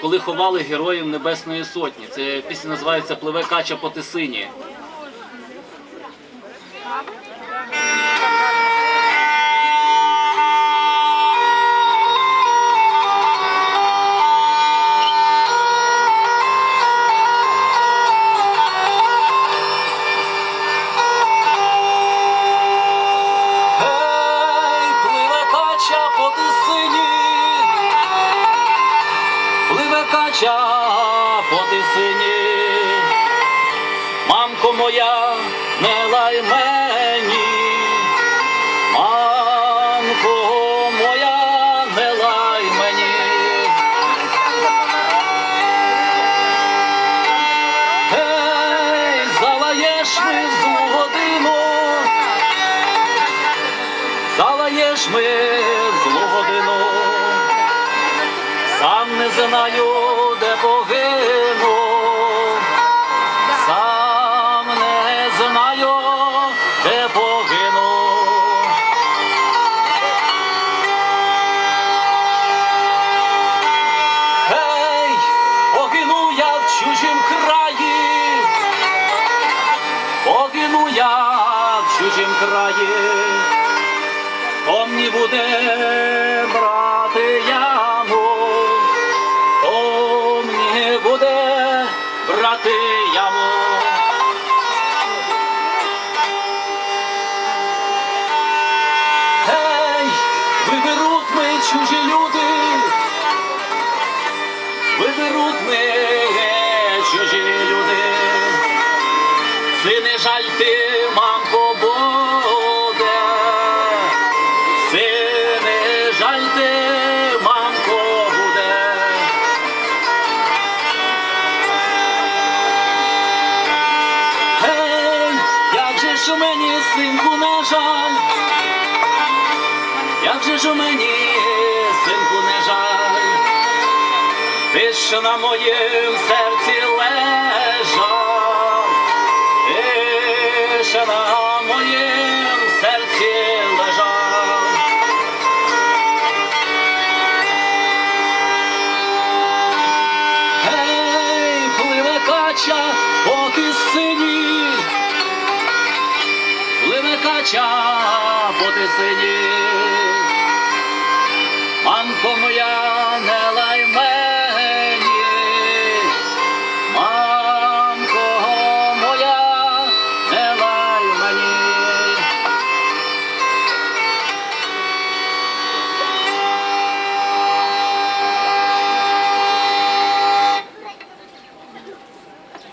коли ховали героїв Небесної Сотні. Це пісня називається Пливе кача по тисині. Мамко моя, не лай мені, мамко не лай мені. Залаєш ми в годину, залаєш ми в годину, сам не знаю, де погину, я в чужім краї, хто мені буде брати яму, хто мені буде брати яму. Гей, виберуть ми чужі люди, Сини жаль ти, мамко, буде. Сини жаль ти, мамко, буде. Гей, як же ж у мені, синку, не жаль, як же ж у мені, синку, не жаль, ти ж на моїм серці лежав, моїм серці лежав. Гей, пливе кача по тисині, пливе кача по тисині, мамко моя